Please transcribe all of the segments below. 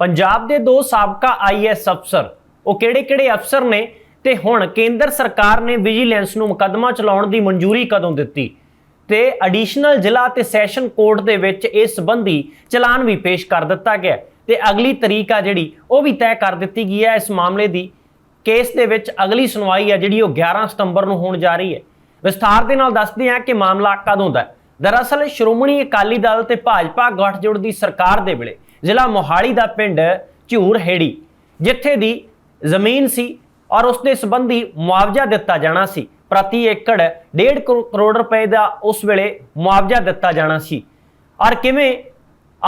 ਪੰਜਾਬ ਦੇ ਦੋ ਸਾਬਕਾ ਆਈਐਸ ਅਫਸਰ, ਉਹ ਕਿਹੜੇ-ਕਿਹੜੇ ਅਫਸਰ ਨੇ ਤੇ ਹੁਣ ਕੇਂਦਰ ਸਰਕਾਰ ਨੇ ਵਿਜੀਲੈਂਸ ਨੂੰ ਮੁਕੱਦਮਾ ਚਲਾਉਣ ਦੀ ਮਨਜ਼ੂਰੀ ਕਦੋਂ ਦਿੱਤੀ? ਤੇ ਐਡੀਸ਼ਨਲ ਜ਼ਿਲ੍ਹਾ ਤੇ ਸੈਸ਼ਨ ਕੋਰਟ ਦੇ ਵਿੱਚ ਇਸ ਸੰਬੰਧੀ ਚਲਾਨ ਵੀ ਪੇਸ਼ ਕਰ ਦਿੱਤਾ ਗਿਆ ਹੈ ਤੇ ਅਗਲੀ ਤਰੀਕ ਆ ਜਿਹੜੀ, ਉਹ ਵੀ ਤੈਅ ਕਰ ਦਿੱਤੀ ਗਈ ਹੈ ਇਸ ਮਾਮਲੇ ਦੀ। ਕੇਸ ਦੇ ਵਿੱਚ ਅਗਲੀ ਸੁਣਵਾਈ ਆ ਜਿਹੜੀ, ਉਹ 11 ਸਤੰਬਰ ਨੂੰ ਹੋਣ ਜਾ ਰਹੀ ਹੈ। ਵਿਸਥਾਰ ਦੇ ਨਾਲ ਦੱਸਦੇ ਹਾਂ ਕਿ ਮਾਮਲਾ ਕਦੋਂ ਦਾ ਦਰਅਸਲ ਸ਼੍ਰੋਮਣੀ ਅਕਾਲੀ ਦਲ ਤੇ ਭਾਜਪਾ ਗੱਠਜੋੜ ਦੀ ਸਰਕਾਰ ਦੇ ਵੇਲੇ ਜ਼ਿਲ੍ਹਾ ਮੋਹਾਲੀ ਦਾ ਪਿੰਡ ਝੂਰ ਹੇੜੀ ਜਿੱਥੇ ਦੀ ਜ਼ਮੀਨ ਸੀ ਔਰ ਉਸ ਦੇ ਸੰਬੰਧੀ ਮੁਆਵਜ਼ਾ ਦਿੱਤਾ ਜਾਣਾ ਸੀ। ਪ੍ਰਤੀ ਏਕੜ 1.5 ਕਰੋੜ ਰੁਪਏ ਦਾ ਉਸ ਵੇਲੇ ਮੁਆਵਜ਼ਾ ਦਿੱਤਾ ਜਾਣਾ ਸੀ। ਔਰ ਕਿਵੇਂ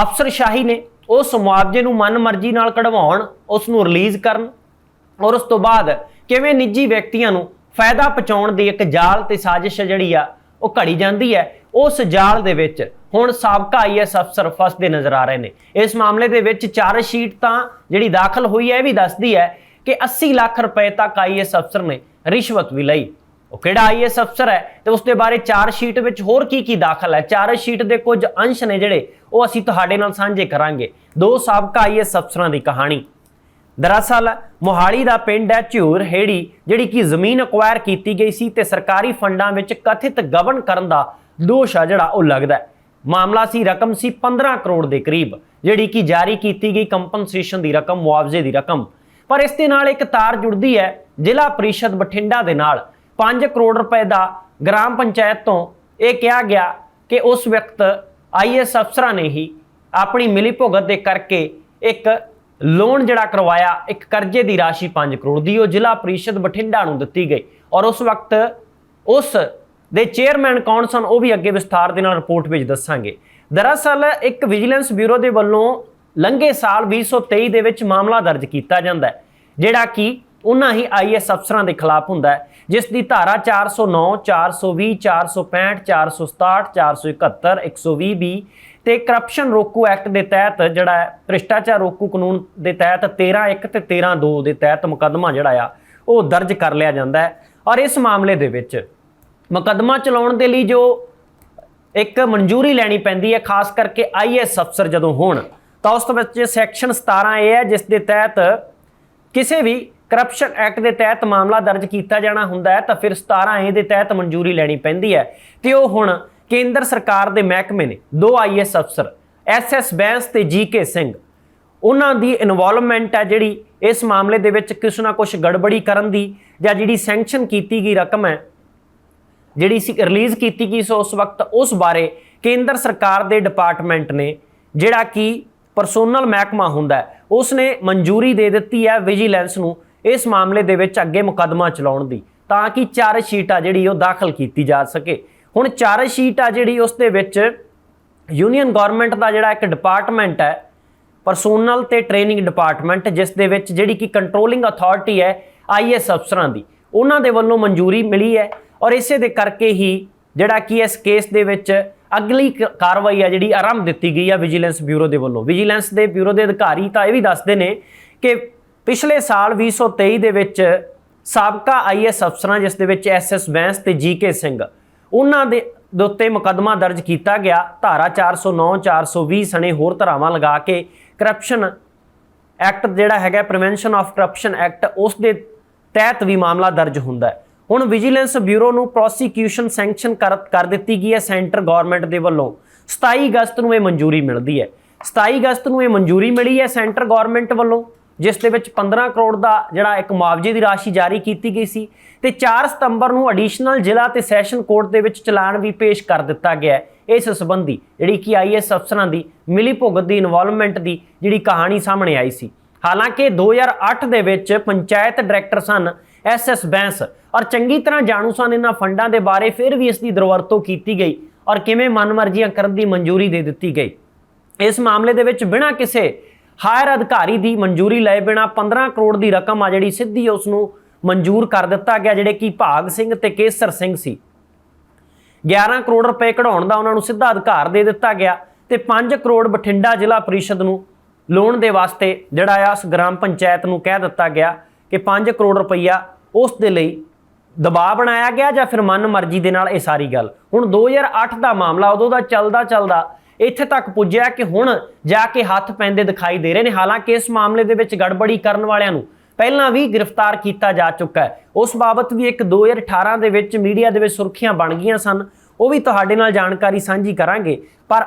ਅਫਸਰਸ਼ਾਹੀ ਨੇ ਉਸ ਮੁਆਵਜ਼ੇ ਨੂੰ ਮਨਮਰਜ਼ੀ ਨਾਲ ਕਢਵਾਉਣ, ਉਸ ਨੂੰ ਰਿਲੀਜ਼ ਕਰਨ ਔਰ ਉਸ ਤੋਂ ਬਾਅਦ ਕਿਵੇਂ ਨਿੱਜੀ ਵਿਅਕਤੀਆਂ ਨੂੰ ਫਾਇਦਾ ਪਹੁੰਚਾਉਣ ਦੀ ਇੱਕ ਜਾਲ ਤੇ ਸਾਜ਼ਿਸ਼ ਜਿਹੜੀ ਆ ਉਹ ਘੜੀ ਜਾਂਦੀ ਹੈ। ਉਸ ਜਾਲ ਦੇ ਵਿੱਚ ਹੁਣ ਸਾਬਕਾ ਆਈਐਸ ਅਫਸਰ ਫਸਦੇ ਨਜ਼ਰ ਆ ਰਹੇ ਨੇ। ਇਸ ਮਾਮਲੇ ਦੇ ਵਿੱਚ ਚਾਰਜ ਸ਼ੀਟ ਤਾਂ ਜਿਹੜੀ ਦਾਖਲ ਹੋਈ ਹੈ, ਇਹ ਵੀ ਦੱਸਦੀ ਹੈ ਕਿ 80 ਲੱਖ ਰੁਪਏ ਤੱਕ ਆਈਐਸ ਅਫਸਰ ਨੇ ਰਿਸ਼ਵਤ ਵੀ ਲਈ। ਉਹ ਕਿਹੜਾ ਆਈਐਸ ਅਫਸਰ ਹੈ ਤੇ ਉਸ ਦੇ ਬਾਰੇ ਚਾਰ ਸ਼ੀਟ ਵਿੱਚ ਹੋਰ ਕੀ ਕੀ ਦਾਖਲ ਹੈ? ਚਾਰ ਸ਼ੀਟ ਦੇ ਕੁਝ ਅੰਸ਼ ਨੇ ਜਿਹੜੇ ਉਹ ਅਸੀਂ ਤੁਹਾਡੇ ਨਾਲ ਸਾਂਝੇ ਕਰਾਂਗੇ। ਦੋ ਸਾਬਕਾ ਆਈਐਸ ਅਫਸਰਾਂ ਦੀ ਕਹਾਣੀ। ਦਰਅਸਲ, ਮੋਹਾਲੀ ਦਾ ਪਿੰਡ ਹੈ ਝੂਰ ਹੇੜੀ, ਜਿਹੜੀ ਕਿ ਜ਼ਮੀਨ ਅਕਵਾਇਰ ਕੀਤੀ ਗਈ ਸੀ ਤੇ ਸਰਕਾਰੀ ਫੰਡਾਂ ਵਿੱਚ ਕਥਿਤ ਗਬਨ ਕਰਨ ਦਾ ਦੋਸ਼ ਆ ਜਿਹੜਾ ਉਹ ਲੱਗਦਾ ਮਾਮਲਾ ਸੀ, ਰਕਮ ਸੀ 15 ਕਰੋੜ ਦੇ ਕਰੀਬ, ਜਿਹੜੀ ਕਿ ਜਾਰੀ ਕੀਤੀ ਗਈ ਕੰਪਨਸੇਸ਼ਨ ਦੀ ਰਕਮ, ਮੁਆਵਜ਼ੇ ਦੀ ਰਕਮ। ਪਰ ਇਸ ਦੇ ਨਾਲ ਇੱਕ ਤਾਰ ਜੁੜਦੀ ਹੈ, ਜ਼ਿਲ੍ਹਾ ਪ੍ਰੀਸ਼ਦ ਬਠਿੰਡਾ ਦੇ ਨਾਲ। 5 ਕਰੋੜ ਰੁਪਏ ਦਾ ਗ੍ਰਾਮ ਪੰਚਾਇਤ ਤੋਂ ਇਹ ਕਿਹਾ ਗਿਆ ਕਿ ਉਸ ਵਕਤ ਆਈਐਸ ਅਫਸਰਾਂ ਨੇ ਹੀ ਆਪਣੀ ਮਿਲੀ ਭੁਗਤ ਦੇ ਕਰਕੇ ਇੱਕ ਲੋਨ ਜਿਹੜਾ ਕਰਵਾਇਆ, ਇੱਕ ਕਰਜ਼ੇ ਦੀ ਰਾਸ਼ੀ 5 ਕਰੋੜ ਦੀ, ਉਹ ਜ਼ਿਲ੍ਹਾ ਪ੍ਰੀਸ਼ਦ ਬਠਿੰਡਾ ਨੂੰ ਦਿੱਤੀ ਗਈ। ਔਰ ਉਸ ਵਕਤ ਉਸ ਦੇ ਚੇਅਰਮੈਨ ਕੌਣ ਸਨ, ਉਹ ਵੀ ਅੱਗੇ ਵਿਸਥਾਰ ਦੇ ਨਾਲ ਰਿਪੋਰਟ ਵਿੱਚ ਦੱਸਾਂਗੇ। ਦਰਅਸਲ, ਇੱਕ ਵਿਜੀਲੈਂਸ ਬਿਊਰੋ ਦੇ ਵੱਲੋਂ ਲੰਘੇ ਸਾਲ 2023 ਦੇ ਵਿੱਚ ਮਾਮਲਾ ਦਰਜ ਕੀਤਾ ਜਾਂਦਾ ਹੈ, ਜਿਹੜਾ ਕਿ ਉਹਨਾਂ ਹੀ ਆਈਐਸ ਅਫਸਰਾਂ ਦੇ ਖਿਲਾਫ ਹੁੰਦਾ ਹੈ, ਜਿਸ ਦੀ ਧਾਰਾ 409 420 465 467 471 120 ਬੀ ਤੇ ਕਰਪਸ਼ਨ ਰੋਕੂ ਐਕਟ ਦੇ ਤਹਿਤ ਜਿਹੜਾ ਹੈ, ਭ੍ਰਿਸ਼ਟਾਚਾਰ ਰੋਕੂ ਕਾਨੂੰਨ ਦੇ ਤਹਿਤ 13 1 ਤੇ 13 2 ਦੇ ਤਹਿਤ ਮੁਕੱਦਮਾ ਜਿਹੜਾ ਆ, ਉਹ ਦਰਜ ਕਰ ਲਿਆ ਜਾਂਦਾ ਹੈ। ਔਰ ਇਸ ਮਾਮਲੇ ਦੇ ਵਿੱਚ ਮੁਕੱਦਮਾ ਚਲਾਉਣ ਦੇ ਲਈ ਜੋ ਇੱਕ ਮਨਜ਼ੂਰੀ ਲੈਣੀ ਪੈਂਦੀ ਹੈ, ਖਾਸ ਕਰਕੇ ਆਈਐਸ ਅਫਸਰ ਜਦੋਂ ਹੋਣ, ਤਾਂ ਉਸ ਵਿੱਚ ਸੈਕਸ਼ਨ 17 ਇਹ ਹੈ, ਜਿਸ ਦੇ ਤਹਿਤ ਕਿਸੇ ਵੀ ਕਰਪਸ਼ਨ ਐਕਟ ਦੇ ਤਹਿਤ ਮਾਮਲਾ ਦਰਜ ਕੀਤਾ ਜਾਣਾ ਹੁੰਦਾ ਹੈ, ਤਾਂ ਫਿਰ 17 ਏ ਦੇ ਤਹਿਤ ਮਨਜ਼ੂਰੀ ਲੈਣੀ ਪੈਂਦੀ ਹੈ। ਤੇ ਉਹ ਹੁਣ ਕੇਂਦਰ ਸਰਕਾਰ ਦੇ ਮਹਿਕਮੇ ਨੇ, ਦੋ ਆਈਐਸ ਅਫਸਰ ਐਸਐਸ ਬੈਂਸ ਤੇ ਜੀਕੇ ਸਿੰਘ। ਉਹਨਾਂ ਦੀ ਇਨਵੋਲਵਮੈਂਟ ਹੈ ਜਿਹੜੀ ਇਸ ਮਾਮਲੇ ਦੇ ਵਿੱਚ ਕੁਛ ਨਾ ਕੁਛ ਗੜਬੜੀ ਕਰਨ ਦੀ ਜਾਂ ਜਿਹੜੀ ਸੈਂਕਸ਼ਨ ਕੀਤੀ ਗਈ ਰਕਮ ਹੈ, ਜਿਹੜੀ ਸੀ ਰਿਲੀਜ਼ ਕੀਤੀ ਗਈ ਸੋ ਉਸ ਵਕਤ, ਉਸ ਬਾਰੇ ਕੇਂਦਰ ਸਰਕਾਰ ਦੇ ਡਿਪਾਰਟਮੈਂਟ ਨੇ ਜਿਹੜਾ ਕਿ ਪਰਸੋਨਲ ਮਹਿਕਮਾ ਹੁੰਦਾ ਉਸ ਨੇ ਮਨਜ਼ੂਰੀ ਦੇ ਦਿੱਤੀ ਹੈ ਵਿਜੀਲੈਂਸ ਨੂੰ ਇਸ ਮਾਮਲੇ ਦੇ ਵਿੱਚ ਅੱਗੇ ਮੁਕੱਦਮਾ ਚਲਾਉਣ ਦੀ, ਤਾਂ ਕਿ ਚਾਰਜ ਸ਼ੀਟ ਆ ਜਿਹੜੀ ਉਹ ਦਾਖਲ ਕੀਤੀ ਜਾ ਸਕੇ। ਹੁਣ ਚਾਰਜ ਸ਼ੀਟ ਆ ਜਿਹੜੀ ਉਸ ਦੇ ਵਿੱਚ ਯੂਨੀਅਨ ਗਵਰਨਮੈਂਟ ਦਾ ਜਿਹੜਾ ਇੱਕ ਡਿਪਾਰਟਮੈਂਟ ਹੈ ਪਰਸੋਨਲ ਤੇ ਟ੍ਰੇਨਿੰਗ ਡਿਪਾਰਟਮੈਂਟ ਜਿਸ ਦੇ ਵਿੱਚ ਜਿਹੜੀ ਕਿ ਕੰਟਰੋਲਿੰਗ ਅਥਾਰਟੀ ਹੈ ਆਈਐਸ ਅਫਸਰਾਂ ਦੀ, ਉਹਨਾਂ ਦੇ ਵੱਲੋਂ ਮਨਜ਼ੂਰੀ ਮਿਲੀ ਹੈ ਔਰ ਇਸੇ ਦੇ ਕਰਕੇ ਹੀ ਜਿਹੜਾ ਕਿ ਇਸ ਕੇਸ ਦੇ ਵਿੱਚ ਅਗਲੀ ਕ- ਕਾਰਵਾਈ ਆ ਜਿਹੜੀ ਆਰੰਭ ਦਿੱਤੀ ਗਈ ਆ ਵਿਜੀਲੈਂਸ ਬਿਊਰੋ ਦੇ ਵੱਲੋਂ। ਵਿਜੀਲੈਂਸ ਦੇ ਬਿਊਰੋ ਦੇ ਅਧਿਕਾਰੀ ਤਾਂ ਇਹ ਵੀ ਦੱਸਦੇ ਨੇ ਕਿ ਪਿਛਲੇ ਸਾਲ 2023 ਦੇ ਵਿੱਚ ਸਾਬਕਾ ਆਈਐਸ ਅਫਸਰਾਂ, ਜਿਸ ਦੇ ਵਿੱਚ ਐਸਐਸ ਬੈਂਸ ਤੇ ਜੀਕੇ ਸਿੰਘ ਉਹਨਾਂ ਦੇ ਦੇ ਉੱਤੇ ਮੁਕੱਦਮਾ ਦਰਜ ਕੀਤਾ ਗਿਆ। ਧਾਰਾ 409 420 ਸਣੇ ਹੋਰ ਧਾਰਾਵਾਂ ਲਗਾ ਕੇ ਕਰਪਸ਼ਨ ਐਕਟ ਜਿਹੜਾ ਹੈਗਾ ਪ੍ਰੀਵੈਂਸ਼ਨ ਆਫ ਕਰਪਸ਼ਨ ਐਕਟ ਉਸ ਦੇ ਤਹਿਤ ਵੀ ਮਾਮਲਾ ਦਰਜ ਹੁੰਦਾ ਹੈ। ਹੁਣ ਵਿਜੀਲੈਂਸ ਬਿਊਰੋ ਨੂੰ ਪ੍ਰੋਸੀਕਿਊਸ਼ਨ ਸੈਂਕਸ਼ਨ ਕਰ ਕਰ ਦਿੱਤੀ ਗਈ ਹੈ ਸੈਂਟਰ ਗਵਰਨਮੈਂਟ ਦੇ ਵੱਲੋਂ। 27 ਅਗਸਤ ਨੂੰ ਇਹ ਮਨਜ਼ੂਰੀ ਮਿਲਦੀ ਹੈ। 27 ਅਗਸਤ ਨੂੰ ਇਹ ਮਨਜ਼ੂਰੀ ਮਿਲੀ ਹੈ ਸੈਂਟਰ ਗਵਰਨਮੈਂਟ ਵੱਲੋਂ। ਜਿਸ ਦੇ ਵਿੱਚ 15 ਕਰੋੜ ਦਾ ਜਿਹੜਾ ਇੱਕ ਮੁਆਵਜ਼ੇ ਦੀ ਰਾਸ਼ੀ ਜਾਰੀ ਕੀਤੀ ਗਈ ਸੀ ਤੇ 4 ਸਤੰਬਰ ਨੂੰ ਐਡੀਸ਼ਨਲ ਜ਼ਿਲ੍ਹਾ ਤੇ ਸੈਸ਼ਨ ਕੋਰਟ ਦੇ ਵਿੱਚ ਚਲਾਨ ਵੀ ਪੇਸ਼ ਕਰ ਦਿੱਤਾ ਗਿਆ ਹੈ। ਇਸ ਸੰਬੰਧੀ ਜਿਹੜੀ ਕਿ ਆਈਐਸ ਅਫਸਰਾਂ ਦੀ ਮਿਲੀ ਭੁਗਤ ਦੀ ਇਨਵੋਲਵਮੈਂਟ ਦੀ ਜਿਹੜੀ ਕਹਾਣੀ ਸਾਹਮਣੇ ਆਈ ਸੀ। ਹਾਲਾਂਕਿ 2008 ਦੇ ਵਿੱਚ ਪੰਚਾਇਤ ਡਾਇਰੈਕਟਰ ਸਨ ਐਸਐਸ ਬੈਂਸ ਔਰ ਚੰਗੀ ਤਰ੍ਹਾਂ ਜਾਣੂ ਸਨ ਇਹਨਾਂ ਫੰਡਾਂ ਦੇ ਬਾਰੇ, ਫਿਰ ਵੀ ਇਸ ਦੀ ਦੁਰਵਰਤੋਂ ਕੀਤੀ ਗਈ ਔਰ ਕਿਵੇਂ ਮਨਮਰਜ਼ੀਆਂ ਕਰਨ ਦੀ ਮਨਜ਼ੂਰੀ ਦੇ ਦਿੱਤੀ ਗਈ। ਇਸ ਮਾਮਲੇ ਦੇ ਵਿੱਚ ਬਿਨਾਂ ਕਿਸੇ ਹਾਇਰ ਅਧਿਕਾਰੀ ਦੀ ਮਨਜ਼ੂਰੀ ਲਏ ਬਿਨਾਂ 15 ਕਰੋੜ ਦੀ ਰਕਮ ਆ ਜਿਹੜੀ ਸਿੱਧੀ ਉਸ ਨੂੰ ਮਨਜ਼ੂਰ ਕਰ ਦਿੱਤਾ ਗਿਆ, ਜਿਹੜੇ ਕਿ ਭਾਗ ਸਿੰਘ ਤੇ ਕੇਸਰ ਸਿੰਘ ਸੀ। 11 ਕਰੋੜ ਰੁਪਏ ਕਢਾਉਣ ਦਾ ਉਹਨਾਂ ਨੂੰ ਸਿੱਧਾ ਅਧਿਕਾਰ ਦੇ ਦਿੱਤਾ ਗਿਆ ਤੇ 5 ਕਰੋੜ ਬਠਿੰਡਾ ਜ਼ਿਲ੍ਹਾ ਪਰਿਸ਼ਦ ਨੂੰ ਲੋਨ ਦੇ ਵਾਸਤੇ ਜਿਹੜਾ ਆ ਉਸ ਗ੍ਰਾਮ ਪੰਚਾਇਤ ਨੂੰ ਕਹਿ ਦਿੱਤਾ ਗਿਆ ਕਿ 5 ਕਰੋੜ ਰੁਪਈਆ ਉਸ ਦੇ ਲਈ ਦਬਾਅ ਬਣਾਇਆ ਗਿਆ ਜਾਂ ਫਿਰ ਮਨ ਮਰਜ਼ੀ ਦੇ ਨਾਲ ਇਹ ਸਾਰੀ ਗੱਲ। ਹੁਣ 2008 ਦਾ ਮਾਮਲਾ ਉਦੋਂ ਦਾ ਚੱਲਦਾ ਚੱਲਦਾ ਇੱਥੇ ਤੱਕ ਪੁੱਜਿਆ ਕਿ ਹੁਣ ਜਾ ਕੇ ਹੱਥ ਪੈਂਦੇ ਦਿਖਾਈ ਦੇ ਰਹੇ ਨੇ। ਹਾਲਾਂਕਿ ਇਸ ਮਾਮਲੇ ਦੇ ਵਿੱਚ ਗੜਬੜੀ ਕਰਨ ਵਾਲਿਆਂ ਨੂੰ ਪਹਿਲਾਂ ਵੀ ਗ੍ਰਿਫਤਾਰ ਕੀਤਾ ਜਾ ਚੁੱਕਾ ਹੈ। ਉਸ ਬਾਬਤ ਵੀ ਇੱਕ 2018 ਦੇ ਵਿੱਚ ਮੀਡੀਆ ਦੇ ਵਿੱਚ ਸੁਰਖੀਆਂ ਬਣ ਗਈਆਂ ਸਨ। ਉਹ ਵੀ ਤੁਹਾਡੇ ਨਾਲ ਜਾਣਕਾਰੀ ਸਾਂਝੀ ਕਰਾਂਗੇ। ਪਰ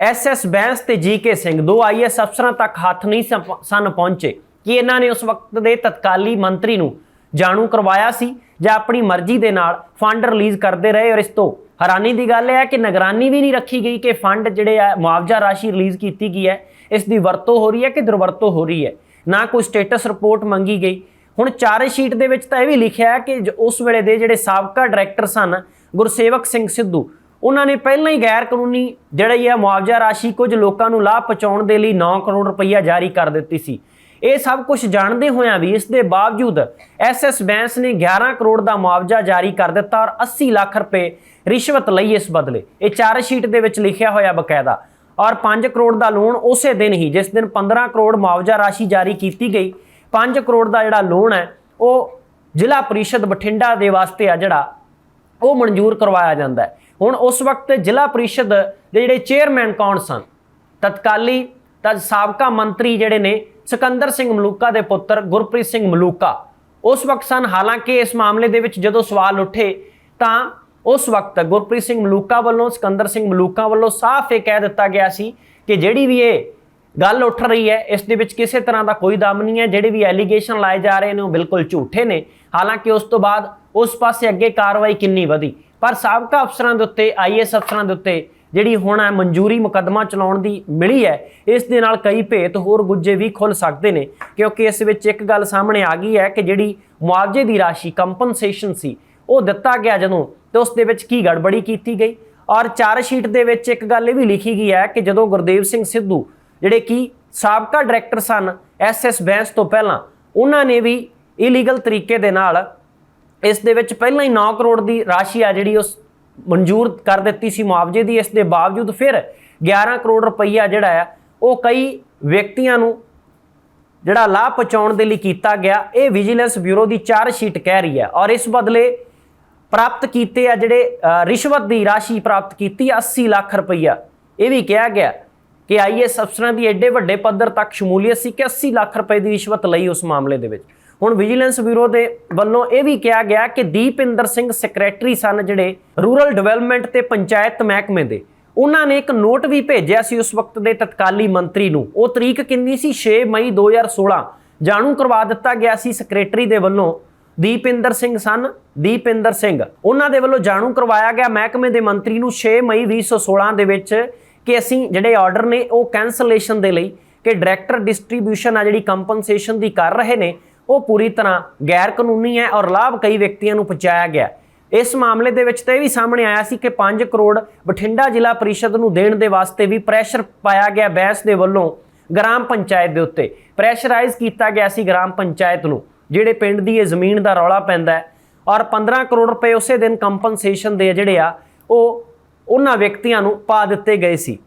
ਐਸਐਸ ਬੈਂਸ ਤੇ ਜੀਕੇ ਸਿੰਘ, ਦੋ ਆਈਐਸ ਅਫਸਰਾਂ ਤੱਕ ਹੱਥ ਨਹੀਂ ਸਨ- ਸਨ ਪਹੁੰਚੇ। ਕਿ ਇਹਨਾਂ ਨੇ ਉਸ ਵਕਤ ਦੇ ਤਤਕਾਲੀ ਮੰਤਰੀ ਨੂੰ ਜਾਣੂ ਕਰਵਾਇਆ ਸੀ ਜਾਂ ਆਪਣੀ ਮਰਜ਼ੀ ਦੇ ਨਾਲ ਫੰਡ ਰਿਲੀਜ਼ ਕਰਦੇ ਰਹੇ ਔਰ ਇਸ ਤੋਂ ਹੈਰਾਨੀ ਦੀ ਗੱਲ ਇਹ ਹੈ ਕਿ ਨਿਗਰਾਨੀ ਵੀ ਨਹੀਂ ਰੱਖੀ ਗਈ ਕਿ ਫੰਡ ਜਿਹੜੇ ਆ, ਮੁਆਵਜ਼ਾ ਰਾਸ਼ੀ ਰਿਲੀਜ਼ ਕੀਤੀ ਗਈ ਹੈ, ਇਸ ਦੀ ਵਰਤੋਂ ਹੋ ਰਹੀ ਹੈ ਕਿ ਦੁਰਵਰਤੋਂ ਹੋ ਰਹੀ ਹੈ। ਨਾ ਕੋਈ ਸਟੇਟਸ ਰਿਪੋਰਟ ਮੰਗੀ ਗਈ। ਹੁਣ ਚਾਰੇ ਸ਼ੀਟ ਦੇ ਵਿੱਚ ਤਾਂ ਇਹ ਵੀ ਲਿਖਿਆ ਹੈ ਕਿ ਜ- ਉਸ ਵੇਲੇ ਦੇ ਜਿਹੜੇ ਸਾਬਕਾ ਡਾਇਰੈਕਟਰ ਸਨ, ਗੁਰਸੇਵਕ ਸਿੰਘ ਸਿੱਧੂ, ਉਹਨਾਂ ਨੇ ਪਹਿਲਾਂ ਹੀ ਗੈਰ ਕਾਨੂੰਨੀ ਜਿਹੜਾ ਇਹ ਮੁਆਵਜ਼ਾ ਰਾਸ਼ੀ ਕੁਝ ਲੋਕਾਂ ਨੂੰ ਲਾਭ ਪਹੁੰਚਾਉਣ ਦੇ ਲਈ 9 ਕਰੋੜ ਰੁਪਈਆ ਜਾਰੀ ਕਰ ਦਿੱਤੀ ਸੀ। ਇਹ ਸਭ ਕੁਝ ਜਾਣਦੇ ਹੋਇਆਂ ਵੀ ਇਸ ਦੇ ਬਾਵਜੂਦ ਐਸਐਸ ਬੈਂਸ ਨੇ 11 ਕਰੋੜ ਦਾ ਮੁਆਵਜ਼ਾ ਜਾਰੀ ਕਰ ਦਿੱਤਾ ਔਰ 80 ਲੱਖ ਰੁਪਏ ਰਿਸ਼ਵਤ ਲਈ ਇਸ ਬਦਲੇ। ਇਹ ਚਾਰ ਸ਼ੀਟ ਦੇ ਵਿੱਚ ਲਿਖਿਆ ਹੋਇਆ ਬਕਾਇਦਾ। ਔਰ 5 ਕਰੋੜ ਦਾ ਲੋਨ ਉਸੇ ਦਿਨ ਹੀ, ਜਿਸ ਦਿਨ 15 ਕਰੋੜ ਮੁਆਵਜ਼ਾ ਰਾਸ਼ੀ ਜਾਰੀ ਕੀਤੀ ਗਈ 5 ਕਰੋੜ ਦਾ ਜਿਹੜਾ ਲੋਨ ਹੈ, ਉਹ ਜ਼ਿਲ੍ਹਾ ਪਰਿਸ਼ਦ ਬਠਿੰਡਾ ਦੇ ਵਾਸਤੇ ਆ ਜਿਹੜਾ, ਉਹ ਮਨਜ਼ੂਰ ਕਰਵਾਇਆ ਜਾਂਦਾ ਹੁਣ ਉਸ ਵਕਤ ਜ਼ਿਲ੍ਹਾ ਪਰਿਸ਼ਦ ਦੇ ਜਿਹੜੇ ਚੇਅਰਮੈਨ ਕੌਣ ਸਨ? ਤਤਕਾਲੀ ਤਾਂ ਸਾਬਕਾ ਮੰਤਰੀ ਜਿਹੜੇ ਨੇ ਸਿਕੰਦਰ ਸਿੰਘ ਮਲੂਕਾ ਦੇ ਪੁੱਤਰ ਗੁਰਪ੍ਰੀਤ ਸਿੰਘ ਮਲੂਕਾ। ਉਸ ਵਕਤ ਸਨ, ਹਾਲਾਂਕਿ ਇਸ ਮਾਮਲੇ ਦੇ ਵਿੱਚ ਜਦੋਂ ਸਵਾਲ ਉੱਠੇ ਤਾਂ ਉਸ ਵਕਤ ਗੁਰਪ੍ਰੀਤ ਸਿੰਘ ਮਲੂਕਾ ਵੱਲੋਂ, ਸਿਕੰਦਰ ਸਿੰਘ ਮਲੂਕਾ ਵੱਲੋਂ ਸਾਫ਼ ਇਹ ਕਹਿ ਦਿੱਤਾ ਗਿਆ ਸੀ ਕਿ ਜਿਹੜੀ ਵੀ ਇਹ ਗੱਲ ਉੱਠ ਰਹੀ ਹੈ, ਇਸ ਦੇ ਵਿੱਚ ਕਿਸੇ ਤਰ੍ਹਾਂ ਦਾ ਕੋਈ ਦਮ ਨਹੀਂ ਹੈ। ਜਿਹੜੇ ਵੀ ਐਲੀਗੇਸ਼ਨ ਲਾਏ ਜਾ ਰਹੇ ਨੇ ਉਹ ਬਿਲਕੁਲ ਝੂਠੇ ਨੇ। ਹਾਲਾਂਕਿ ਉਸ ਤੋਂ ਬਾਅਦ ਉਸ ਪਾਸੇ ਅੱਗੇ ਕਾਰਵਾਈ ਕਿੰਨੀ ਵਧੀ। ਪਰ ਸਾਬਕਾ ਅਫਸਰਾਂ ਦੇ ਉੱਤੇ ਆਈਐਸ ਅਫਸਰਾਂ ਦੇ ਉੱਤੇ ਜਿਹੜੀ ਹੁਣ ਹੈ ਮਨਜ਼ੂਰੀ ਮੁਕੱਦਮਾ ਚਲਾਉਣ ਦੀ ਮਿਲੀ ਹੈ, ਇਸ ਦੇ ਨਾਲ ਕਈ ਭੇਤ ਹੋਰ ਗੁੱਜੇ ਵੀ ਖੁੱਲ ਸਕਦੇ ਨੇ, ਕਿਉਂਕਿ ਇਸ ਵਿੱਚ ਇੱਕ ਗੱਲ ਸਾਹਮਣੇ ਆ ਗਈ ਹੈ ਕਿ ਜਿਹੜੀ ਮੁਆਵਜ਼ੇ ਦੀ ਰਾਸ਼ੀ ਕੰਪਨਸੇਸ਼ਨ ਸੀ, ਉਹ ਦਿੱਤਾ ਗਿਆ ਜਦੋਂ ਤੇ ਉਸ ਦੇ ਵਿੱਚ ਕੀ ਗੜਬੜੀ ਕੀਤੀ ਗਈ। ਔਰ ਚਾਰ ਸ਼ੀਟ ਦੇ ਵਿੱਚ ਇੱਕ ਗੱਲ ਇਹ ਵੀ ਲਿਖੀ ਗਈ ਹੈ ਕਿ ਜਦੋਂ ਗੁਰਦੇਵ ਸਿੰਘ ਸਿੱਧੂ, ਜਿਹੜੇ ਕਿ ਸਾਬਕਾ ਡਾਇਰੈਕਟਰ ਸਨ ਐਸਐਸ ਬੈਂਸ ਤੋਂ ਪਹਿਲਾਂ, ਉਹਨਾਂ ਨੇ ਵੀ ਇਲੀਗਲ ਤਰੀਕੇ ਦੇ ਨਾਲ ਇਸ ਦੇ ਵਿੱਚ ਪਹਿਲਾਂ ਹੀ 9 ਕਰੋੜ ਦੀ ਰਾਸ਼ੀ ਆ ਜਿਹੜੀ ਉਸ ਮਨਜ਼ੂਰ ਕਰ ਦਿੱਤੀ ਸੀ ਮੁਆਵਜ਼ੇ ਦੀ, ਇਸ ਦੇ ਬਾਵਜੂਦ ਫਿਰ 11 ਕਰੋੜ ਰੁਪਈਆ ਜਿਹੜਾ ਆ, ਉਹ ਕਈ ਵਿਅਕਤੀਆਂ ਨੂੰ ਜਿਹੜਾ ਲਾਭ ਪਹੁੰਚਾਉਣ ਦੇ ਲਈ ਕੀਤਾ ਗਿਆ। ਇਹ ਵਿਜੀਲੈਂਸ ਬਿਊਰੋ ਦੀ ਚਾਰ ਸ਼ੀਟ ਕਹਿ ਰਹੀ ਹੈ ਔਰ ਇਸ ਬਦਲੇ ਪ੍ਰਾਪਤ ਕੀਤੇ ਆ ਜਿਹੜੇ ਰਿਸ਼ਵਤ ਦੀ ਰਾਸ਼ੀ ਪ੍ਰਾਪਤ ਕੀਤੀ 80 ਲੱਖ ਰੁਪਈਆ। ਇਹ ਵੀ ਕਿਹਾ ਗਿਆ ਕਿ ਆਈਐਸ ਅਫਸਰਾਂ ਦੀ ਐਡੇ ਵੱਡੇ ਪੱਧਰ ਤੱਕ ਸ਼ਮੂਲੀਅਤ ਸੀ ਕਿ 80 ਲੱਖ ਰੁਪਏ ਦੀ ਰਿਸ਼ਵਤ ਲਈ ਉਸ ਮਾਮਲੇ ਦੇ ਵਿੱਚ। ਹੁਣ ਵਿਜੀਲੈਂਸ ਬਿਊਰੋ ਦੇ ਵੱਲੋਂ ਇਹ ਵੀ ਕਿਹਾ ਗਿਆ ਕਿ ਦੀਪਿੰਦਰ ਸਿੰਘ ਸੈਕਟਰੀ ਸਨ ਜਿਹੜੇ ਰੂਰਲ ਡਿਵੈਲਪਮੈਂਟ ਤੇ ਪੰਚਾਇਤ ਮਹਿਕਮੇ ਦੇ। ਉਹਨਾਂ ਨੇ ਇੱਕ ਨੋਟ ਵੀ ਭੇਜਿਆ ਸੀ ਉਸ ਵਕਤ ਦੇ ਤਤਕਾਲੀ ਮੰਤਰੀ ਨੂੰ। ਉਹ ਤਰੀਕ ਕਿੰਨੀ ਸੀ? 6 ਮਈ 2016 ਜਾਣੂ ਕਰਵਾ ਦਿੱਤਾ ਗਿਆ ਸੀ ਸੈਕਟਰੀ ਦੇ ਵੱਲੋਂ। ਦੀਪਿੰਦਰ ਸਿੰਘ ਸਨ, ਦੀਪਿੰਦਰ ਸਿੰਘ। ਉਹਨਾਂ ਦੇ ਵੱਲੋਂ ਜਾਣੂ ਕਰਵਾਇਆ ਗਿਆ ਮਹਿਕਮੇ ਦੇ ਮੰਤਰੀ ਨੂੰ 6 ਮਈ 2016 ਦੇ ਵਿੱਚ ਕਿ ਅਸੀਂ ਜਿਹੜੇ ਆਰਡਰ ਨੇ ਉਹ ਕੈਂਸਲੇਸ਼ਨ ਦੇ ਲਈ ਕਿ ਡਾਇਰੈਕਟਰ ਡਿਸਟ੍ਰੀਬਿਊਸ਼ਨ ਆ ਜਿਹੜੀ ਕੰਪਨਸੇਸ਼ਨ ਦੀ ਕਰ ਰਹੇ ਨੇ ਉਹ ਪੂਰੀ ਤਰ੍ਹਾਂ ਗੈਰ ਕਾਨੂੰਨੀ ਹੈ ਔਰ ਲਾਭ ਕਈ ਵਿਅਕਤੀਆਂ ਨੂੰ ਪਹੁੰਚਾਇਆ ਗਿਆ। ਇਸ ਮਾਮਲੇ ਦੇ ਵਿੱਚ ਤਾਂ ਇਹ ਵੀ ਸਾਹਮਣੇ ਆਇਆ ਸੀ ਕਿ 5 ਕਰੋੜ ਬਠਿੰਡਾ ਜ਼ਿਲ੍ਹਾ ਪਰਿਸ਼ਦ ਨੂੰ ਦੇਣ ਦੇ ਵਾਸਤੇ ਵੀ ਪ੍ਰੈਸ਼ਰ ਪਾਇਆ ਗਿਆ ਬੈਂਸ ਦੇ ਵੱਲੋਂ ਗ੍ਰਾਮ ਪੰਚਾਇਤ ਦੇ ਉੱਤੇ। ਪ੍ਰੈਸ਼ਰਾਈਜ਼ ਕੀਤਾ ਗਿਆ ਸੀ ਗ੍ਰਾਮ ਪੰਚਾਇਤ ਨੂੰ, ਜਿਹੜੇ ਪਿੰਡ ਦੀ ਇਹ ਜ਼ਮੀਨ ਦਾ ਰੌਲਾ ਪੈਂਦਾ ਹੈ। ਔਰ 15 ਕਰੋੜ ਰੁਪਏ ਉਸੇ ਦਿਨ ਕੰਪਨਸੇਸ਼ਨ ਦੇ ਜਿਹੜੇ ਆ, ਉਹ ਉਹਨਾਂ ਵਿਅਕਤੀਆਂ ਨੂੰ ਪਾ ਦਿੱਤੇ ਗਏ ਸੀ।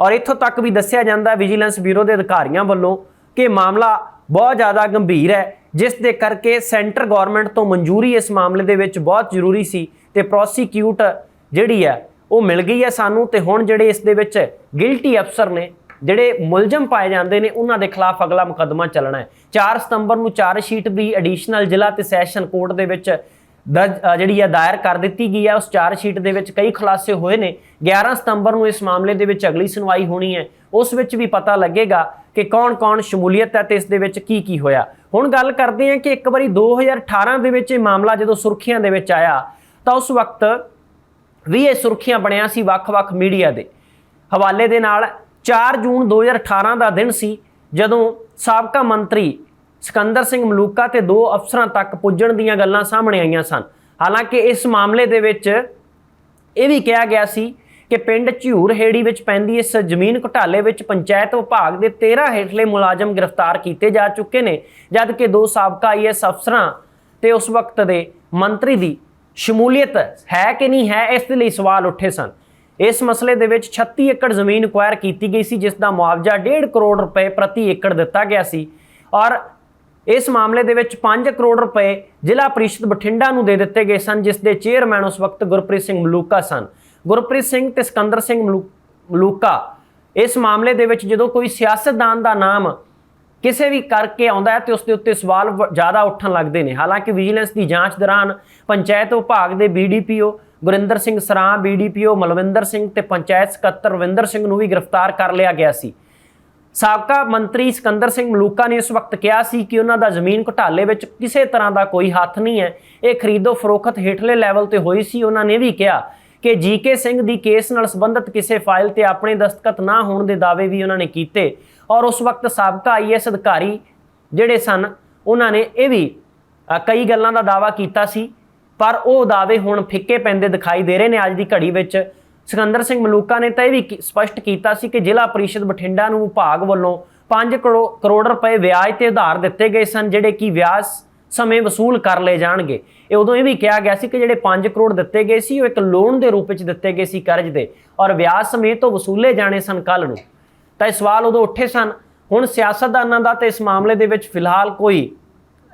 ਔਰ ਇੱਥੋਂ ਤੱਕ ਵੀ ਦੱਸਿਆ ਜਾਂਦਾ ਵਿਜੀਲੈਂਸ ਬਿਊਰੋ ਦੇ ਅਧਿਕਾਰੀਆਂ ਵੱਲੋਂ ਕਿ ਮਾਮਲਾ ਬਹੁਤ ਜ਼ਿਆਦਾ ਗੰਭੀਰ ਹੈ। ਜਿਸ ਦੇ ਕਰਕੇ ਸੈਂਟਰ ਗਵਰਨਮੈਂਟ ਤੋਂ ਮਨਜ਼ੂਰੀ ਇਸ ਮਾਮਲੇ ਦੇ ਵਿੱਚ ਬਹੁਤ ਜ਼ਰੂਰੀ ਸੀ ਤੇ ਪ੍ਰੋਸੀਕਿਊਟ ਜਿਹੜੀ ਹੈ ਉਹ ਮਿਲ ਗਈ ਹੈ ਸਾਨੂੰ ਤੇ ਹੁਣ ਜਿਹੜੇ ਇਸ ਦੇ ਵਿੱਚ ਗਿਲਟੀ ਅਫਸਰ ਨੇ, ਜਿਹੜੇ ਮੁਲਜ਼ਮ ਪਾਏ ਜਾਂਦੇ ਨੇ, ਉਹਨਾਂ ਦੇ ਖਿਲਾਫ ਅਗਲਾ ਮੁਕੱਦਮਾ ਚੱਲਣਾ ਹੈ। 4 ਸਤੰਬਰ ਨੂੰ ਚਾਰ ਸ਼ੀਟ ਵੀ ਐਡੀਸ਼ਨਲ ਜ਼ਿਲ੍ਹਾ ਤੇ ਸੈਸ਼ਨ ਕੋਰਟ ਦੇ ਵਿੱਚ ਦਰਜ ਜਿਹੜੀ ਹੈ ਦਾਇਰ ਕਰ ਦਿੱਤੀ ਗਈ ਹੈ ਉਸ ਚਾਰ ਸ਼ੀਟ ਦੇ ਵਿੱਚ ਕਈ ਖੁਲਾਸੇ ਹੋਏ ਨੇ। 11 ਸਤੰਬਰ ਨੂੰ ਇਸ ਮਾਮਲੇ ਦੇ ਵਿੱਚ ਅਗਲੀ ਸੁਣਵਾਈ ਹੋਣੀ ਹੈ। ਉਸ ਵਿੱਚ ਵੀ ਪਤਾ ਲੱਗੇਗਾ ਕਿ ਕੌਣ-ਕੌਣ ਸ਼ਮੂਲੀਅਤ ਹੈ ਤੇ ਇਸ ਦੇ ਵਿੱਚ ਕੀ ਕੀ ਹੋਇਆ। ਹੁਣ ਗੱਲ ਕਰਦੇ ਹਾਂ ਕਿ ਇੱਕ ਵਾਰੀ 2018 ਦੇ ਵਿੱਚ ਇਹ ਮਾਮਲਾ ਜਦੋਂ ਸੁਰਖੀਆਂ ਦੇ ਵਿੱਚ ਆਇਆ, ਤਾਂ ਉਸ ਵਕਤ ਵੀ ਇਹ ਸੁਰਖੀਆਂ ਬਣਿਆ ਸੀ ਵੱਖ-ਵੱਖ ਮੀਡੀਆ ਦੇ। ਹਵਾਲੇ ਦੇ ਨਾਲ 4 ਜੂਨ 2018 ਦਾ ਦਿਨ ਸੀ, ਜਦੋਂ ਸਾਬਕਾ ਮੰਤਰੀ ਸਿਕੰਦਰ ਸਿੰਘ ਮਲੂਕਾ ਤੇ ਦੋ ਅਫਸਰਾਂ ਤੱਕ ਪੁੱਜਣ ਦੀਆਂ ਗੱਲਾਂ ਸਾਹਮਣੇ ਆਈਆਂ ਸਨ। ਹਾਲਾਂਕਿ ਇਸ ਮਾਮਲੇ ਦੇ ਵਿੱਚ ਇਹ ਵੀ ਕਿਹਾ ਗਿਆ ਸੀ ਕਿ ਪਿੰਡ ਝੂਰ ਹੇੜੀ ਵਿੱਚ ਪੈਂਦੀ ਇਸ ਜ਼ਮੀਨ ਘੁਟਾਲੇ ਵਿੱਚ ਪੰਚਾਇਤ ਵਿਭਾਗ ਦੇ 13 ਹੇਠਲੇ ਮੁਲਾਜ਼ਮ ਗ੍ਰਿਫਤਾਰ ਕੀਤੇ ਜਾ ਚੁੱਕੇ ਨੇ, ਜਦਕਿ ਦੋ ਸਾਬਕਾ ਆਈਐਸ ਅਫਸਰਾਂ ਤੇ ਉਸ ਵਕਤ ਦੇ ਮੰਤਰੀ ਦੀ ਸ਼ਮੂਲੀਅਤ ਹੈ ਕਿ ਨਹੀਂ ਹੈ, ਇਸ ਦੇ ਲਈ ਸਵਾਲ ਉੱਠੇ ਸਨ। ਇਸ ਮਸਲੇ ਦੇ ਵਿੱਚ 36 ਏਕੜ ਜ਼ਮੀਨ ਅਕਵਾਇਰ ਕੀਤੀ ਗਈ ਸੀ, ਜਿਸ ਦਾ ਮੁਆਵਜ਼ਾ 1.5 ਕਰੋੜ ਰੁਪਏ ਪ੍ਰਤੀ ਏਕੜ ਦਿੱਤਾ ਗਿਆ ਸੀ। ਔਰ ਇਸ ਮਾਮਲੇ ਦੇ ਵਿੱਚ 5 ਕਰੋੜ ਰੁਪਏ ਜ਼ਿਲ੍ਹਾ ਪ੍ਰੀਸ਼ਦ ਬਠਿੰਡਾ ਨੂੰ ਦੇ ਦਿੱਤੇ ਗਏ ਸਨ, ਜਿਸ ਦੇ ਚੇਅਰਮੈਨ ਉਸ ਵਕਤ ਗੁਰਪ੍ਰੀਤ ਸਿੰਘ ਮਲੂਕਾ ਸਨ। ਗੁਰਪ੍ਰੀਤ ਸਿੰਘ ਤੇ ਸਿਕੰਦਰ ਸਿੰਘ ਮਲੂ- ਮਲੂਕਾ, ਇਸ ਮਾਮਲੇ ਦੇ ਵਿੱਚ ਜਦੋਂ ਕੋਈ ਸਿਆਸਤਦਾਨ ਦਾ ਨਾਮ ਕਿਸੇ ਵੀ ਕਰਕੇ ਆਉਂਦਾ ਹੈ ਤੇ ਉਸ ਦੇ ਉੱਤੇ ਸਵਾਲ ਵ- ਜ਼ਿਆਦਾ ਉੱਠਣ ਲੱਗਦੇ ਨੇ। ਹਾਲਾਂਕਿ ਵਿਜੀਲੈਂਸ ਦੀ ਜਾਂਚ ਦੌਰਾਨ ਪੰਚਾਇਤ ਵਿਭਾਗ ਦੇ ਬੀਡੀਪੀਓ ਗੁਰਿੰਦਰ ਸਿੰਘ ਸਰਾਂ ਬੀਡੀਪੀਓ ਮਲਵਿੰਦਰ ਸਿੰਘ ਤੇ ਪੰਚਾਇਤ ਸਕੱਤਰ ਰਵਿੰਦਰ ਸਿੰਘ ਨੂੰ ਵੀ ਗ੍ਰਿਫਤਾਰ ਕਰ ਲਿਆ ਗਿਆ ਸੀ। ਸਾਬਕਾ ਮੰਤਰੀ ਸਿਕੰਦਰ ਸਿੰਘ ਮਲੂਕਾ ਨੇ ਉਸ ਵਕਤ ਕਿਹਾ ਸੀ ਕਿ ਉਹਨਾਂ ਦਾ ਜ਼ਮੀਨ ਘੁਟਾਲੇ ਵਿੱਚ ਕਿਸੇ ਤਰ੍ਹਾਂ ਦਾ ਕੋਈ ਹੱਥ ਨਹੀਂ ਹੈ। ਇਹ ਖਰੀਦੋ ਫਰੋਖਤ ਹੇਠਲੇ ਲੈਵਲ ਤੇ ਹੋਈ ਸੀ। ਉਹਨਾਂ ਨੇ ਵੀ ਕਿਹਾ ਕਿ ਜੀਕੇ ਸਿੰਘ ਦੀ ਕੇਸ ਨਾਲ ਸੰਬੰਧਿਤ ਕਿਸੇ ਫਾਈਲ ਤੇ ਆਪਣੇ ਦਸਤਖਤ ਨਾ ਹੋਣ ਦੇ ਦਾਅਵੇ ਵੀ ਉਹਨਾਂ ਨੇ ਕੀਤੇ ਔਰ ਉਸ ਵਕਤ ਸਾਬਕਾ ਆਈਐਸ ਅਧਿਕਾਰੀ ਜਿਹੜੇ ਸਨ, ਉਹਨਾਂ ਨੇ ਇਹ ਵੀ ਕਈ ਗੱਲਾਂ ਦਾ ਦਾਅਵਾ ਕੀਤਾ ਸੀ। ਪਰ ਉਹ ਦਾਅਵੇ ਹੁਣ ਫਿੱਕੇ ਪੈਂਦੇ ਦਿਖਾਈ ਦੇ ਰਹੇ ਨੇ। ਅੱਜ ਦੀ ਘੜੀ ਵਿੱਚ ਸਿਕੰਦਰ ਸਿੰਘ ਮਲੂਕਾ ਨੇ ਤਾਂ ਇਹ ਵੀ ਕੀ- ਸਪਸ਼ਟ ਕੀਤਾ ਸੀ ਕਿ ਜ਼ਿਲ੍ਹਾ ਪਰਿਸ਼ਦ ਬਠਿੰਡਾ ਨੂੰ ਵਿਭਾਗ ਵੱਲੋਂ 5 ਕਰੋੜ ਰੁਪਏ ਵਿਆਜ ਤੇ ਉਧਾਰ ਦਿੱਤੇ ਗਏ ਸਨ, ਜਿਹੜੇ ਕਿ ਵਿਆਜ ਸਮੇਂ ਵਸੂਲ ਕਰ ਲਏ ਜਾਣਗੇ। ਇਹ ਉਦੋਂ ਇਹ ਵੀ ਕਿਹਾ ਗਿਆ ਸੀ ਕਿ ਜਿਹੜੇ 5 ਕਰੋੜ ਦਿੱਤੇ ਗਏ ਸੀ, ਉਹ ਇੱਕ ਲੋਨ ਦੇ ਰੂਪ ਵਿੱਚ ਦਿੱਤੇ ਗਏ ਸੀ ਕਰਜ਼ ਦੇ ਔਰ ਵਿਆਜ ਸਮੇਤ ਉਹ ਵਸੂਲੇ ਜਾਣੇ ਸਨ ਕੱਲ ਨੂੰ। ਤਾਂ ਇਹ ਸਵਾਲ ਉਦੋਂ ਉੱਠੇ ਸਨ। ਹੁਣ ਸਿਆਸਤਦਾਨਾਂ ਦਾ ਤੇ ਇਸ ਮਾਮਲੇ ਦੇ ਵਿੱਚ ਫਿਲਹਾਲ ਕੋਈ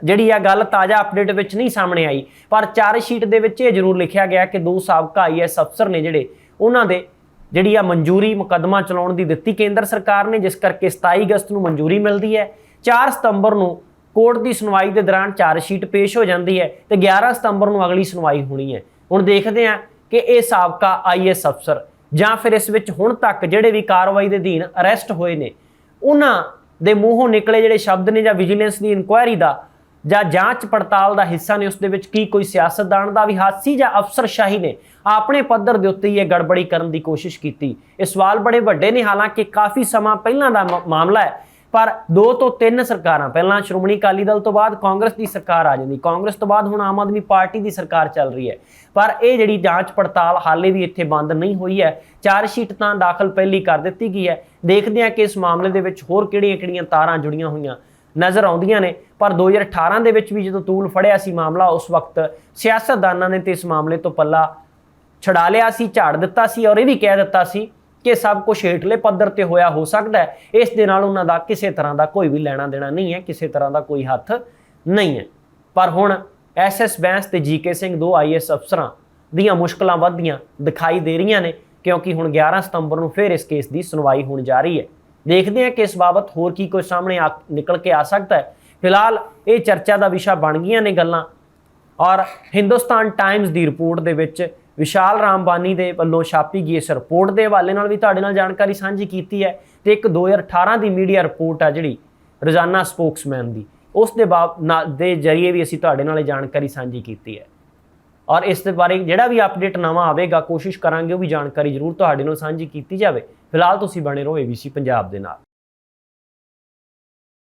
ਜਿਹੜੀ ਆ ਗੱਲ ਤਾਜ਼ਾ ਅਪਡੇਟ ਵਿੱਚ ਨਹੀਂ ਸਾਹਮਣੇ ਆਈ, ਪਰ ਚਾਰਜ ਸ਼ੀਟ ਦੇ ਵਿੱਚ ਇਹ ਜ਼ਰੂਰ ਲਿਖਿਆ ਗਿਆ ਕਿ ਦੋ ਸਾਬਕਾ ਆਈਐਸ ਅਫਸਰ ਨੇ ਜਿਹੜੇ ਉਹਨਾਂ ਦੇ ਜਿਹੜੀ ਆ ਮਨਜ਼ੂਰੀ ਮੁਕੱਦਮਾ ਚਲਾਉਣ ਦੀ ਦਿੱਤੀ ਕੇਂਦਰ ਸਰਕਾਰ ਨੇ, ਜਿਸ ਕਰਕੇ 27 ਅਗਸਤ ਨੂੰ ਮਨਜ਼ੂਰੀ ਮਿਲਦੀ ਹੈ। 4 ਸਤੰਬਰ ਨੂੰ ਕੋਰਟ ਦੀ ਸੁਣਵਾਈ ਦੇ ਦੌਰਾਨ ਚਾਰਜ ਸ਼ੀਟ ਪੇਸ਼ ਹੋ ਜਾਂਦੀ ਹੈ ਤੇ 11 ਸਤੰਬਰ ਨੂੰ ਅਗਲੀ ਸੁਣਵਾਈ ਹੋਣੀ ਹੈ। ਹੁਣ ਦੇਖਦੇ ਹਾਂ ਕਿ ਇਹ ਸਾਬਕਾ ਆਈਐਸ ਅਫਸਰ ਜਾਂ ਫਿਰ ਇਸ ਵਿੱਚ ਹੁਣ ਤੱਕ ਜਿਹੜੇ ਵੀ ਕਾਰਵਾਈ ਦੇ ਅਧੀਨ ਅਰੈਸਟ ਹੋਏ ਨੇ, ਉਹਨਾਂ ਦੇ ਮੂੰਹੋਂ ਨਿਕਲੇ ਜਿਹੜੇ ਸ਼ਬਦ ਨੇ ਜਾਂ ਵਿਜੀਲੈਂਸ ਦੀ ਇਨਕੁਆਇਰੀ ਦਾ ਜਾਂ ਜਾਂਚ ਪੜਤਾਲ ਦਾ ਹਿੱਸਾ ਨੇ ਉਸ ਦੇ ਵਿੱਚ ਕੀ ਕੋਈ ਸਿਆਸਤਦਾਨ ਦਾ ਵੀ ਹੱਥ ਸੀ ਜਾਂ ਅਫਸਰਸ਼ਾਹੀ ਨੇ, ਆਪਣੇ ਪੱਧਰ ਦੇ ਉੱਤੇ ਹੀ ਇਹ ਗੜਬੜੀ ਕਰਨ ਦੀ ਕੋਸ਼ਿਸ਼ ਕੀਤੀ। ਇਹ ਸਵਾਲ ਬੜੇ ਵੱਡੇ ਨੇ, ਹਾਲਾਂਕਿ ਕਾਫੀ ਸਮਾਂ ਪਹਿਲਾਂ ਦਾ ਮ- ਮਾਮਲਾ ਹੈ, ਪਰ ਦੋ ਤੋਂ ਤਿੰਨ ਸਰਕਾਰਾਂ, ਪਹਿਲਾਂ ਸ਼੍ਰੋਮਣੀ ਅਕਾਲੀ ਦਲ ਤੋਂ ਬਾਅਦ ਕਾਂਗਰਸ ਦੀ ਸਰਕਾਰ ਆ ਜਾਂਦੀ। ਕਾਂਗਰਸ ਤੋਂ ਬਾਅਦ ਹੁਣ ਆਮ ਆਦਮੀ ਪਾਰਟੀ ਦੀ ਸਰਕਾਰ ਚੱਲ ਰਹੀ ਹੈ। ਪਰ ਇਹ ਜਿਹੜੀ ਜਾਂਚ ਪੜਤਾਲ ਹਾਲੇ ਵੀ ਇੱਥੇ ਬੰਦ ਨਹੀਂ ਹੋਈ ਹੈ, ਚਾਰ ਸ਼ੀਟ ਤਾਂ ਦਾਖਲ ਪਹਿਲੀ ਕਰ ਦਿੱਤੀ ਗਈ ਹੈ। ਦੇਖਦੇ ਹਾਂ ਕਿ ਇਸ ਮਾਮਲੇ ਦੇ ਵਿੱਚ ਹੋਰ ਕਿਹੜੀਆਂ-ਕਿਹੜੀਆਂ ਤਾਰਾਂ ਜੁੜੀਆਂ ਹੋਈਆਂ। ਨਜ਼ਰ ਆਉਂਦੀਆਂ ਨੇ। ਪਰ 2018 ਦੇ ਵਿੱਚ ਵੀ ਜਦੋਂ ਤੂਲ ਫੜਿਆ ਸੀ ਮਾਮਲਾ, ਉਸ ਵਕਤ ਸਿਆਸਤਦਾਨਾਂ ਨੇ ਤੇ ਇਸ ਮਾਮਲੇ ਤੋਂ ਪੱਲਾ ਛਡਾ ਲਿਆ ਸੀ, ਝਾੜ ਦਿੱਤਾ ਸੀ ਔਰ ਇਹ ਵੀ ਕਹਿ ਦਿੱਤਾ ਸੀ ਕਿ ਸਭ ਕੁਝ ਹੇਠਲੇ ਪੱਧਰ ਤੇ ਹੋਇਆ, ਹੋ ਸਕਦਾ ਹੈ। ਇਸ ਦੇ ਨਾਲ ਉਹਨਾਂ ਦਾ ਕਿਸੇ ਤਰ੍ਹਾਂ ਦਾ ਕੋਈ ਵੀ ਲੈਣਾ ਦੇਣਾ ਨਹੀਂ ਹੈ, ਕਿਸੇ ਤਰ੍ਹਾਂ ਦਾ ਕੋਈ ਹੱਥ ਨਹੀਂ ਹੈ। ਪਰ ਹੁਣ ਐਸਐਸ ਬੈਂਸ ਤੇ ਜੀਕੇ ਸਿੰਘ ਦੋ ਆਈਐਸ ਅਫਸਰਾਂ ਦੀਆਂ ਮੁਸ਼ਕਲਾਂ ਵੱਧਦੀਆਂ ਦਿਖਾਈ ਦੇ ਰਹੀਆਂ ਨੇ, ਕਿਉਂਕਿ ਹੁਣ 11 ਸਤੰਬਰ ਨੂੰ ਫਿਰ ਇਸ ਕੇਸ ਦੀ ਸੁਣਵਾਈ ਹੋਣ ਜਾ ਰਹੀ ਹੈ। ਦੇਖਦੇ ਹਾਂ ਕਿ ਇਸ ਬਾਬਤ ਹੋਰ ਕੀ ਕੋਈ ਸਾਹਮਣੇ ਆ ਨਿਕਲ ਕੇ ਆ ਸਕਦਾ ਹੈ। ਫਿਲਹਾਲ ਇਹ ਚਰਚਾ ਦਾ ਵਿਸ਼ਾ ਬਣ ਗਈਆਂ ਨੇ ਗੱਲਾਂ ਔਰ ਹਿੰਦੁਸਤਾਨ ਟਾਈਮਜ਼ ਦੀ ਰਿਪੋਰਟ ਦੇ ਵਿੱਚ ਵਿਸ਼ਾਲ ਰਾਮਬਾਨੀ ਦੇ ਵੱਲੋਂ ਛਾਪੀ ਗਈ ਇਸ ਰਿਪੋਰਟ ਦੇ ਹਵਾਲੇ ਨਾਲ ਵੀ ਤੁਹਾਡੇ ਨਾਲ ਜਾਣਕਾਰੀ ਸਾਂਝੀ ਕੀਤੀ ਹੈ ਤੇ ਇੱਕ 2018 ਦੀ ਮੀਡੀਆ ਰਿਪੋਰਟ ਆ ਜਿਹੜੀ ਰੋਜ਼ਾਨਾ ਸਪੋਕਸਮੈਨ ਦੀ। ਉਸ ਦੇ ਬਾਬ ਦੇ ਜ਼ਰੀਏ ਵੀ ਅਸੀਂ ਤੁਹਾਡੇ ਨਾਲ ਇਹ ਜਾਣਕਾਰੀ ਸਾਂਝੀ ਕੀਤੀ ਹੈ। ਔਰ ਇਸ ਦੇ ਬਾਰੇ ਜਿਹੜਾ ਵੀ ਅਪਡੇਟ ਨਵਾਂ ਆਵੇਗਾ, ਕੋਸ਼ਿਸ਼ ਕਰਾਂਗੇ ਉਹ ਵੀ ਜਾਣਕਾਰੀ ਜ਼ਰੂਰ ਤੁਹਾਡੇ ਨਾਲ ਸਾਂਝੀ ਕੀਤੀ ਜਾਵੇ। ਫਿਲਹਾਲ ਤੁਸੀਂ ਬਣੇ ਰਹੋ ABC ਪੰਜਾਬ ਦੇ ਨਾਲ।